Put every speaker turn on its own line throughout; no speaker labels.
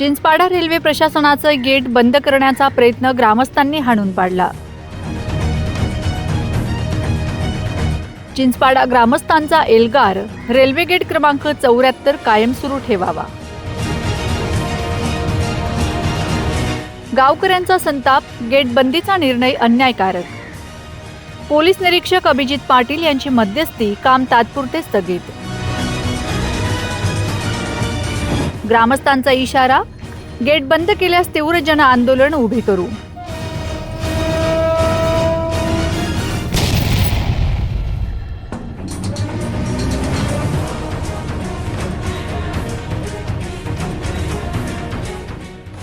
Chinchpada railway प्रशासनाचं gate बंद करण्याचा प्रयत्न ग्रामस्थांनी हाणून पाडला. चिंचपाडा ग्रामस्थांचा एल्गार रेल्वे गेट क्रमांक चौऱ्याहत्तर कायम सुरू ठेवावा. गावकऱ्यांचा संताप गेट बंदीचा निर्णय अन्यायकारक. पोलीस निरीक्षक अभिजित पाटील यांची मध्यस्थी काम तात्पुरते स्थगित. ग्रामस्थांचा इशारा गेट बंद केल्यास तीव्र जन आंदोलन उभे करू.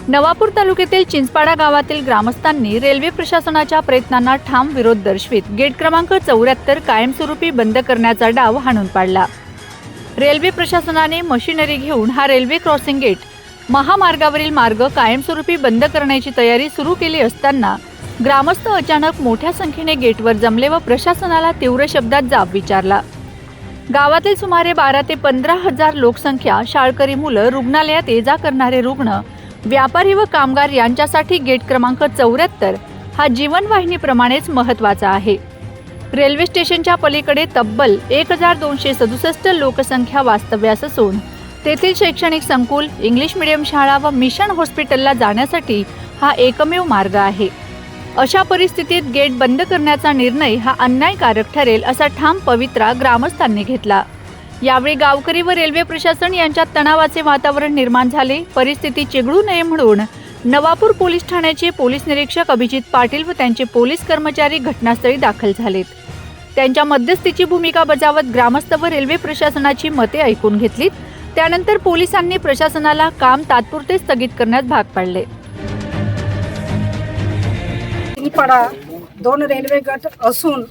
नवापूर तालुक्यातील चिंचपाडा गावातील ग्रामस्थांनी रेल्वे प्रशासनाच्या प्रयत्नांना ठाम विरोध दर्शवित. गेट क्रमांक चौऱ्याहत्तर कायमस्वरूपी बंद करण्याचा डाव हाणून पाडला. रेल्वे प्रशासनाने मशिनरी घेऊन हा रेल्वे क्रॉसिंग गेट महामार्गावरील मार्ग कायमस्वरूपी बंद करण्याची तयारी सुरू केली असताना ग्रामस्थ अचानक मोठ्या संख्येने गेटवर जमले व प्रशासनाला तीव्र शब्दात जाब विचारला. गावातील सुमारे बारा ते पंधरा हजार लोकसंख्या शाळकरी मुलं रुग्णालयात ये जा करणारे रुग्ण व्यापारी व कामगार यांच्यासाठी गेट क्रमांक चौऱ्याहत्तर हा जीवनवाहिनीप्रमाणेच महत्त्वाचा आहे. रेल्वे स्टेशनच्या पलीकडे तब्बल एक हजार दोनशे सदुसष्ट लोकसंख्या वास्तव्यास असून तेथील शैक्षणिक संकुल इंग्लिश मिडियम शाळा व मिशन हॉस्पिटलला जाण्यासाठी हा एकमेव मार्ग आहे. अशा परिस्थितीत गेट बंद करण्याचा निर्णय हा अन्यायकारक ठरेल असा ठाम पवित्रा ग्रामस्थांनी घेतला. यावेळी गावकरी व रेल्वे प्रशासन यांच्यात तणावाचे वातावरण निर्माण झाले परिस्थिती चिघळू नये म्हणून नवापूर पोलीस ठाण्याचे पोलीस निरीक्षक अभिजित पाटील व त्यांचे पोलीस कर्मचारी घटनास्थळी दाखल झालेत. त्यांच्या मध्यस्थीची भूमिका बजावत ग्रामस्थ व रेल्वे प्रशासनाची मते ऐकून घेतलीत. त्यानंतर पोलिसांनी प्रशासनाला काम तात्पुरते स्थगित करण्यात भाग पाडले.
पाडा दोन रेल्वे गट असून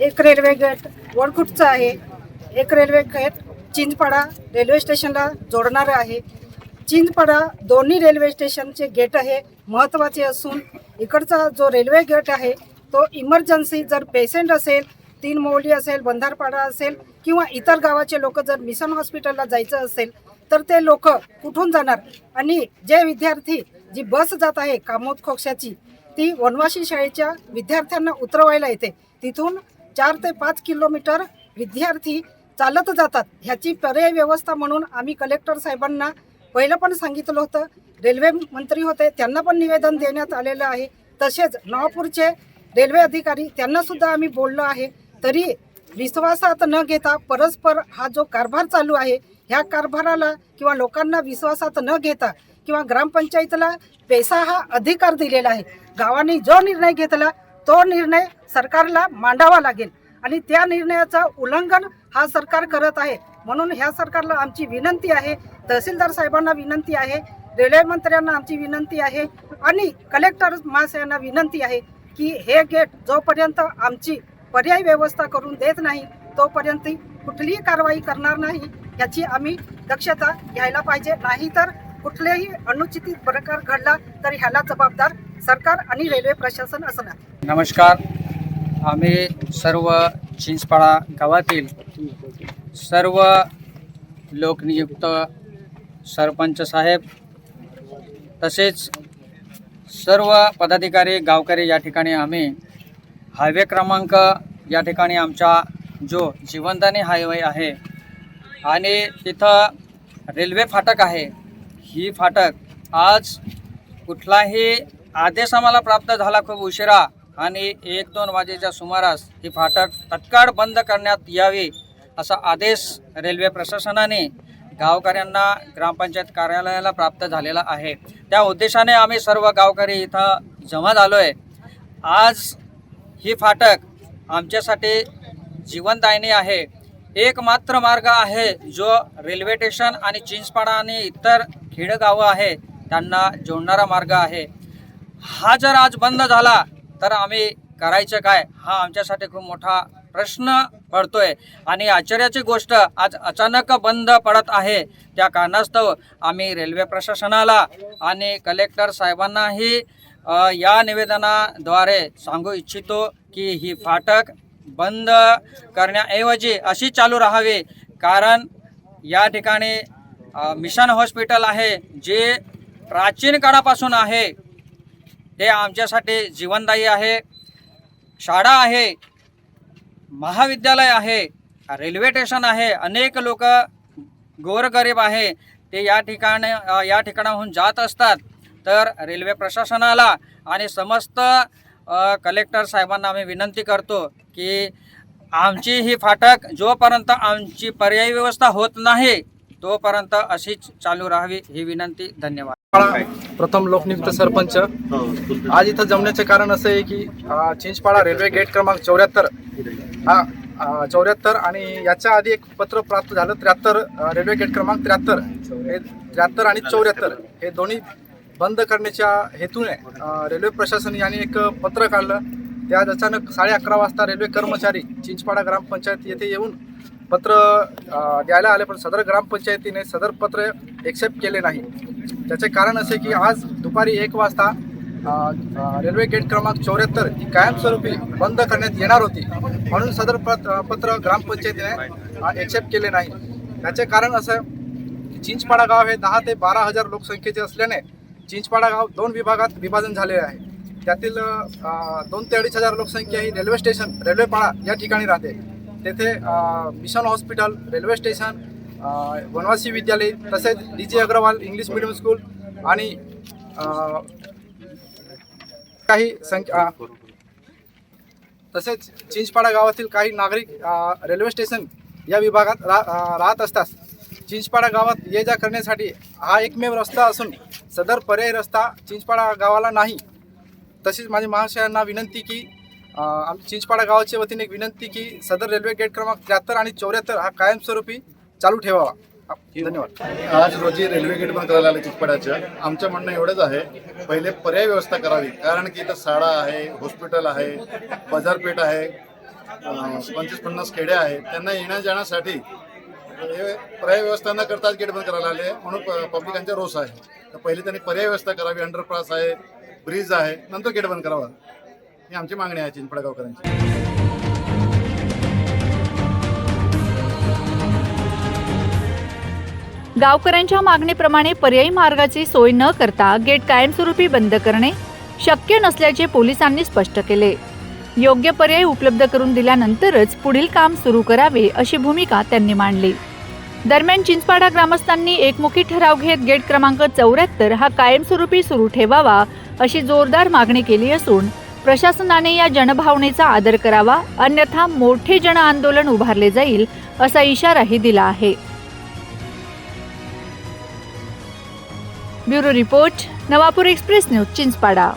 एक रेल्वे गट वडकुटचा आहे. एक रेल्वे गट चिंचपाडा रेल्वे स्टेशनला जोडणारं आहे. चिंचपाडा दोन्ही रेल्वे स्टेशनचे गेट हे महत्त्वाचे असून इकडचा जो रेल्वे गेट आहे तो इमर्जन्सी जर पेशंट असेल तीन मौली असेल बंधारपाडा असेल किंवा इतर गावाचे लोक जर मिशन हॉस्पिटलला जायचं असेल तर ते लोक कुठून जाणार? आणि जे विद्यार्थी जी बस जात आहे कामोद खोक्षाची ती वनवासी शाळेच्या विद्यार्थ्यांना उतरवायला येते. तिथून चार ते पाच किलोमीटर विद्यार्थी चालत जातात. ह्याची पर्याय व्यवस्था म्हणून आम्ही कलेक्टर साहेबांना पहिलं पण सांगितलं होतं. रेल्वे मंत्री होते त्यांना पण निवेदन देण्यात आलेलं आहे. तसेच नवापूरचे रेल्वे अधिकारी त्यांना सुद्धा आम्ही बोललो आहे. तरी विश्वासात न घेता परस्पर हा जो कारभार चालू आहे ह्या कारभाराला किंवा लोकांना विश्वासात न घेता किंवा ग्रामपंचायतीला पैसा हा अधिकार दिलेला आहे. गावाने जो निर्णय घेतला तो निर्णय सरकारला मांडावा लागेल. आणि त्या निर्णयाचा उल्लंघन हा सरकार करत आहे. म्हणून ह्या सरकारला आमची विनंती आहे तहसीलदार साहेबांना विनंती आहे रेल्वे मंत्र्यांना आमची विनंती आहे आणि कलेक्टर महाशयांना विनंती आहे की हे गेट जोपर्यंत आमची पर्याय व्यवस्था करून देत नाही तोपर्यंत कुठलीही कारवाई करणार नाही याची आम्ही दक्षता घ्यायला पाहिजे. नाही तर कुठलेही अनुचित प्रकार घडला तर ह्याला जबाबदार सरकार आणि रेल्वे प्रशासन असणार.
नमस्कार. आम्ही सर्व चिंचपाडा गावातील सर्व लोकनियुक्त सरपंच साहेब तसेच सर्व पदाधिकारी गावकरी या ठिकाणी आम्ही हायवे क्रमांक या ठिकाणी आमचा जो जीवनदानी हायवे आहे आणि तिथं रेल्वे फाटक आहे ही फाटक आज कुठलाही आदेश आम्हाला प्राप्त झाला खूप उशिरा आणि एक दोन वाजेच्या सुमारास ही फाटक तत्काळ बंद करण्यात यावी. असा आदेश रेल्वे प्रशासनाने गावकऱ्यांना ग्रामपंचायत कार्यालयाला प्राप्त झालेला आहे. त्या उद्देशाने आम्ही सर्व गावकरी इथं जमा झालो आहे आज ही फाटक आमच्यासाठी जीवनदायिनी आहे. एक मात्र मार्ग आहे जो रेल्वे स्टेशन आणि चिंचपाडा आणि इतर खेडेगावं आहे त्यांना जोडणारा मार्ग आहे. हा जर आज बंद झाला तर आम्ही करायचं काय? हा आमच्यासाठी खूप मोठा प्रश्न पडतोय. आणि आश्चर्याची गोष्ट आज अचानक बंद पडत आहे. त्या कारणास्तव आम्ही रेल्वे प्रशासनाला आणि कलेक्टर साहेबांनाही या निवेदनाद्वारे सांगू इच्छितो की ही फाटक बंद करण्याऐवजी अशी चालू राहावी. कारण या ठिकाणी मिशन हॉस्पिटल आहे जे प्राचीन काळापासून आहे. ते आमच्यासाठी जीवनदायी आहे. शाळा आहे. महाविद्यालय आहे रेल्वे स्टेशन आहे अनेक लोक गोरगरीब आहे ते या ठिकाणी या ठिकाणाहून जात असतात. तर रेल्वे प्रशासनाला आणि समस्त कलेक्टर साहेबांना आम्ही विनंती करतो की आमची ही फाटक जोपर्यंत आमची पर्यायी व्यवस्था होत नाही तोपर्यंत अशीच चालू राहावी ही विनंती धन्यवाद.
प्रथम लोकनियुक्त सरपंच. आज इथं जमण्याचे कारण असं आहे की चिंचपाडा रेल्वे गेट क्रमांक चौऱ्याहत्तर. हा चौऱ्याहत्तर आणि याच्या आधी एक पत्र प्राप्त झालं त्र्याहत्तर रेल्वे गेट क्रमांक त्र्याहत्तर. हे त्र्याहत्तर आणि चौऱ्याहत्तर हे दोन्ही बंद करण्याच्या हेतूने रेल्वे प्रशासन यांनी एक पत्र काढलं. त्यात अचानक साडे अकरा वाजता रेल्वे कर्मचारी चिंचपाडा ग्रामपंचायत येथे येऊन पत्र द्यायला आले पण सदर ग्रामपंचायतीने सदर पत्र एक्सेप्ट केले नाही. त्याचे कारण असे की आज दुपारी एक वाजता रेल्वे गेट क्रमांक चौऱ्याहत्तर ही कायमस्वरूपी बंद करण्यात येणार होती. म्हणून सदर पत्र पत्र ग्रामपंचायतीने एक्सेप्ट केले नाही. त्याचे कारण असं की चिंचपाडा गाव हे दहा ते बारा हजार लोकसंख्येचे असल्याने चिंचपाडा गाव दोन विभागात विभाजन झालेले आहे. त्यातील दोन ते अडीच हजार लोकसंख्या ही रेल्वे स्टेशन रेल्वेपाडा या ठिकाणी राहते. तेथे मिशन हॉस्पिटल रेल्वे स्टेशन वनवासी विद्यालय तसेच D J Agarwal English medium school आणि काही संख्या तसेच चिंचपाडा गावातील काही नागरिक रेल्वे स्टेशन या विभागात रा राहत असतात. चिंचपाडा गावात ये जा करण्यासाठी हा एकमेव रस्ता असून सदर पर्यायी रस्ता चिंचपाडा गावाला नाही. तसेच माझ्या महाशयांना विनंती की अ, आमच्या चिंचपाडा गावाच्या वतीने एक विनंती की सदर रेल्वे गेट क्रमांक त्र्याहत्तर आणि चौऱ्याहत्तर हा कायमस्वरूपी चालू ठेवावा. धन्यवाद.
आज रोजी रेल्वे गेट बंद करायला आले चितपाड्याचं आमचं म्हणणं एवढंच आहे पहिले पर्याय व्यवस्था करावी. कारण की इथं शाळा आहे हॉस्पिटल आहे बाजारपेठ आहे पंचवीस पन्नास खेड्या आहेत. त्यांना येण्या जाण्यासाठी हे पर्याय व्यवस्था न करताच गेट बंद करायला आले. म्हणून प- पब्लिकांचा रोष आहे. तर पहिले त्यांनी पर्याय व्यवस्था करावी. अंडरपास आहे ब्रिज आहे. नंतर गेट बंद करावा. ही आमची मागणी आहे चिंचपडा
गावकऱ्यांच्या मागणीप्रमाणे पर्यायी मार्गाची सोय न करता गेट कायमस्वरूपी बंद करणे शक्य नसल्याचे पोलिसांनी स्पष्ट केले. योग्य पर्याय उपलब्ध करून दिल्यानंतरच पुढील काम सुरू करावे अशी भूमिका त्यांनी मांडली. दरम्यान चिंचपाडा ग्रामस्थांनी एकमुखी ठराव घेत गेट क्रमांक चौऱ्याहत्तर हा कायमस्वरूपी सुरू ठेवावा अशी जोरदार मागणी केली असून प्रशासनाने या जनभावनेचा आदर करावा अन्यथा मोठे जन आंदोलन उभारले जाईल असा इशाराही दिला आहे. Bureau report Navapur express news Chinchpada.